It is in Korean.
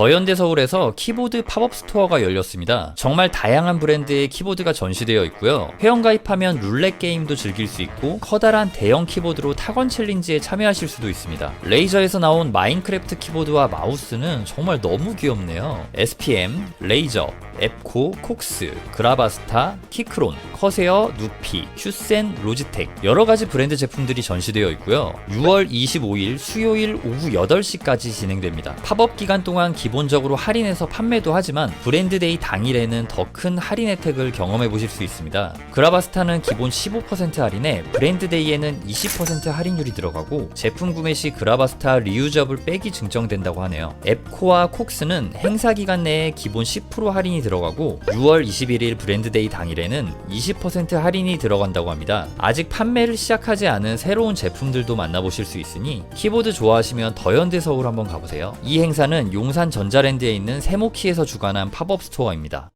더현대 서울에서 키보드 팝업 스토어가 열렸습니다. 정말 다양한 브랜드의 키보드가 전시되어 있고요. 회원 가입하면 룰렛 게임도 즐길 수 있고 커다란 대형 키보드로 타건 챌린지에 참여하실 수도 있습니다. 레이저에서 나온 마인크래프트 키보드와 마우스는 정말 너무 귀엽네요. SPM, 레이저, 앱코, 콕스, 그라바스타, 키크론, 커세어, 누피, 슈센, 로지텍 여러 가지 브랜드 제품들이 전시되어 있고요. 6월 25일 수요일 오후 8시까지 진행됩니다. 팝업 기간 동안 기본적으로 할인해서 판매도 하지만 브랜드데이 당일에는 더 큰 할인 혜택을 경험해 보실 수 있습니다. 그라바스타는 기본 15% 할인에 브랜드데이에는 20% 할인율이 들어가고 제품 구매 시 그라바스타 리유저블 백이 증정된다고 하네요. 앱코와 콕스는 행사 기간 내에 기본 10% 할인이 들어가고 6월 21일 브랜드데이 당일에는 20% 할인이 들어간다고 합니다. 아직 판매를 시작하지 않은 새로운 제품들도 만나보실 수 있으니 키보드 좋아하시면 더현대 서울 한번 가보세요. 이 행사는 용산 전자랜드에 있는 세모키에서 주관한 팝업 스토어입니다.